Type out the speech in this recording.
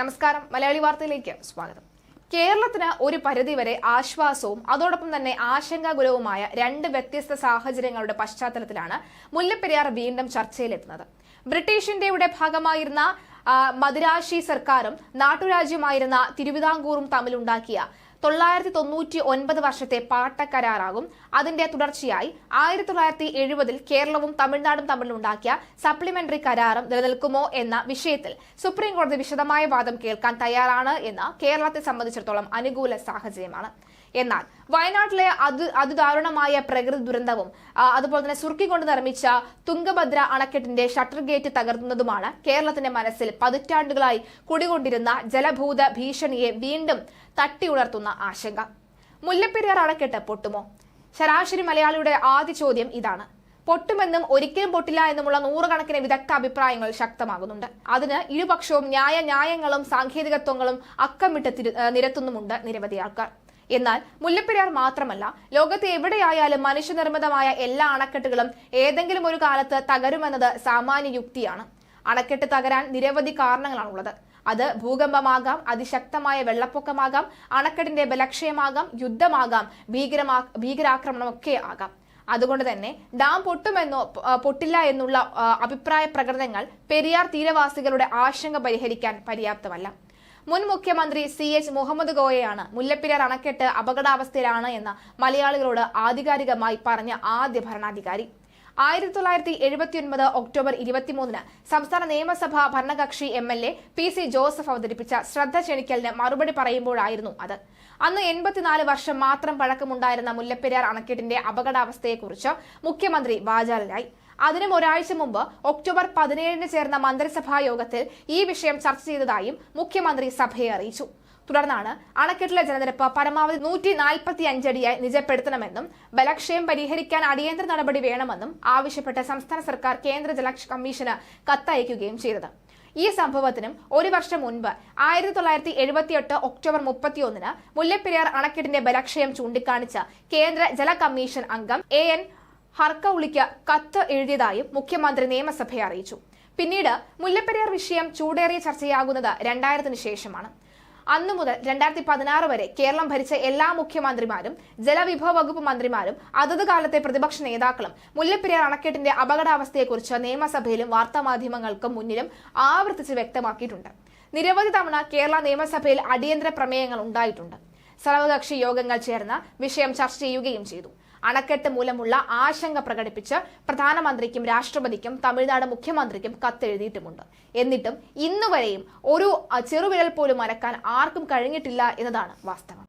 നമസ്കാരം. മലയാളി വാർത്തയിലേക്ക് സ്വാഗതം. കേരളത്തിന് ഒരു പരിധിവരെ ആശ്വാസവും അതോടൊപ്പം തന്നെ ആശങ്കാകുലവുമായ രണ്ട് വ്യത്യസ്ത സാഹചര്യങ്ങളുടെ പശ്ചാത്തലത്തിലാണ് മുല്ലപ്പെരിയാർ വീണ്ടും ചർച്ചയിലെത്തുന്നത്. ബ്രിട്ടീഷ് ഇന്ത്യയുടെ ഭാഗമായിരുന്ന മദുരാശി സർക്കാരും നാട്ടുരാജ്യമായിരുന്ന തിരുവിതാംകൂറും തമ്മിലുണ്ടാക്കിയ തൊള്ളായിരത്തി തൊണ്ണൂറ്റി ഒൻപത് വർഷത്തെ പാട്ടക്കരാറാകും. അതിന്റെ തുടർച്ചയായി ആയിരത്തി തൊള്ളായിരത്തി എഴുപതിൽ കേരളവും തമിഴ്നാടും തമ്മിലുണ്ടാക്കിയ സപ്ലിമെന്ററി കരാറും നിലനിൽക്കുമോ എന്ന വിഷയത്തിൽ സുപ്രീം കോടതി വിശദമായ വാദം കേൾക്കാൻ തയ്യാറാണ് എന്ന കേരളത്തെ സംബന്ധിച്ചിടത്തോളം അനുകൂല സാഹചര്യമാണ്. എന്നാൽ വയനാട്ടിലെ അതി അതിദാരുണമായ പ്രകൃതി ദുരന്തവും അതുപോലെ തന്നെ സുർക്കിക്കൊണ്ട് നിർമ്മിച്ച തുങ്കഭദ്ര അണക്കെട്ടിന്റെ ഷട്ടർ ഗേറ്റ് തകർന്നതുമാണ് കേരളത്തിന്റെ മനസ്സിൽ പതിറ്റാണ്ടുകളായി കുടികൊണ്ടിരുന്ന ജലഭൂത ഭീഷണിയെ വീണ്ടും തട്ടിയുണർത്തുന്ന ആശങ്ക. മുല്ലപ്പെരിയാർ അണക്കെട്ട് പൊട്ടുമോ? ശരാശരി മലയാളിയുടെ ആദ്യ ചോദ്യം ഇതാണ്. പൊട്ടുമെന്നും ഒരിക്കലും പൊട്ടില്ല എന്നുമുള്ള നൂറുകണക്കിന് വിദഗ്ധ അഭിപ്രായങ്ങൾ ശക്തമാകുന്നുണ്ട്. അതിന് ഇരുപക്ഷവും ന്യായ ന്യായങ്ങളും സാങ്കേതികത്വങ്ങളും അക്കമിട്ട് നിരത്തുന്നുമുണ്ട് നിരവധി ആൾക്കാർ. എന്നാൽ മുല്ലപ്പെരിയാർ മാത്രമല്ല ലോകത്ത് എവിടെയായാലും മനുഷ്യനിർമ്മിതമായ എല്ലാ അണക്കെട്ടുകളും ഏതെങ്കിലും ഒരു കാലത്ത് തകരുമെന്നത് സാമാന്യ യുക്തിയാണ്. അണക്കെട്ട് തകരാൻ നിരവധി കാരണങ്ങളാണുള്ളത്. അത് ഭൂകമ്പമാകാം അതിശക്തമായ വെള്ളപ്പൊക്കമാകാം അണക്കെട്ടിന്റെ ബലക്ഷയമാകാം യുദ്ധമാകാം ഭീകരമാ ഭീകരാക്രമണമൊക്കെ ആകാം. അതുകൊണ്ട് തന്നെ ഡാം പൊട്ടുമെന്നോ പൊട്ടില്ല എന്നുള്ള അഭിപ്രായ പ്രകടനങ്ങൾ പെരിയാർ തീരവാസികളുടെ ആശങ്ക പരിഹരിക്കാൻ പര്യാപ്തമല്ല. മുൻ മുഖ്യമന്ത്രി സി എച്ച് മുഹമ്മദ് ഗോയയാണ് മുല്ലപ്പെരിയാർ അണക്കെട്ട് അപകടാവസ്ഥയിലാണ് എന്ന് മലയാളികളോട് ആധികാരികമായി പറഞ്ഞ ആദ്യ ഭരണാധികാരി. ആയിരത്തി തൊള്ളായിരത്തി എഴുപത്തി ഒൻപത് ഒക്ടോബർ ഇരുപത്തിമൂന്നിന് സംസ്ഥാന നിയമസഭാ ഭരണകക്ഷി M L A P C Joseph അവതരിപ്പിച്ച ശ്രദ്ധ ക്ഷണിക്കലിന് മറുപടി പറയുമ്പോഴായിരുന്നു അത്. അന്ന് എൺപത്തിനാല് വർഷം മാത്രം പഴക്കമുണ്ടായിരുന്ന മുല്ലപ്പെരിയാർ അണക്കെട്ടിന്റെ അപകടാവസ്ഥയെക്കുറിച്ച് മുഖ്യമന്ത്രി വാചാലനായി അതിനും ഒരാഴ്ച മുമ്പ് ഒക്ടോബർ പതിനേഴിന് ചേർന്ന മന്ത്രിസഭാ യോഗത്തിൽ ഈ വിഷയം ചർച്ച ചെയ്തതായും മുഖ്യമന്ത്രി സഭയെ അറിയിച്ചു. തുടർന്നാണ് അണക്കെട്ടിലെ ജലനിരപ്പ് പരമാവധി നൂറ്റി നാൽപ്പത്തി അഞ്ചടിയായി നിജപ്പെടുത്തണമെന്നും ബലക്ഷയം പരിഹരിക്കാൻ അടിയന്തര നടപടി വേണമെന്നും ആവശ്യപ്പെട്ട് സംസ്ഥാന സർക്കാർ കേന്ദ്ര ജല കമ്മീഷന് കത്തയക്കുകയും ചെയ്തത്. ഈ സംഭവത്തിനും ഒരു വർഷം മുൻപ് ആയിരത്തി തൊള്ളായിരത്തി എഴുപത്തിയെട്ട് ഒക്ടോബർ മുപ്പത്തിയൊന്നിന് മുല്ലപ്പെരിയാർ അണക്കെട്ടിന്റെ ബലക്ഷയം ചൂണ്ടിക്കാണിച്ച കേന്ദ്ര ജല കമ്മീഷൻ അംഗം എ എൻ ഹർക്കൌളിക്ക് കത്ത് എഴുതിയതായും മുഖ്യമന്ത്രി നിയമസഭയെ അറിയിച്ചു. പിന്നീട് മുല്ലപ്പെരിയാർ വിഷയം ചൂടേറിയ ചർച്ചയാകുന്നത് രണ്ടായിരത്തിന് ശേഷമാണ്. അന്നു മുതൽ രണ്ടായിരത്തി പതിനാറ് വരെ കേരളം ഭരിച്ച എല്ലാ മുഖ്യമന്ത്രിമാരും ജലവിഭവ വകുപ്പ് മന്ത്രിമാരും അതത് കാലത്തെ പ്രതിപക്ഷ നേതാക്കളും മുല്ലപ്പെരിയാർ അണക്കെട്ടിന്റെ അപകടാവസ്ഥയെക്കുറിച്ച് നിയമസഭയിലും വാർത്താമാധ്യമങ്ങൾക്കും മുന്നിലും ആവർത്തിച്ച് വ്യക്തമാക്കിയിട്ടുണ്ട്. നിരവധി തവണ കേരള നിയമസഭയിൽ അടിയന്തര പ്രമേയങ്ങൾ ഉണ്ടായിട്ടുണ്ട്. സർവകക്ഷി യോഗങ്ങൾ ചേർന്ന് വിഷയം ചർച്ച ചെയ്യുകയും ചെയ്തു. അണക്കെട്ട് മൂലമുള്ള ആശങ്ക പ്രകടിപ്പിച്ച് പ്രധാനമന്ത്രിക്കും രാഷ്ട്രപതിക്കും തമിഴ്നാട് മുഖ്യമന്ത്രിക്കും കത്തെഴുതിയിട്ടുമുണ്ട്. എന്നിട്ടും ഇന്നുവരെയും ഒരു ചെറുവിരൽ പോലും അനക്കാൻ ആർക്കും കഴിഞ്ഞിട്ടില്ല എന്നതാണ് വാസ്തവം.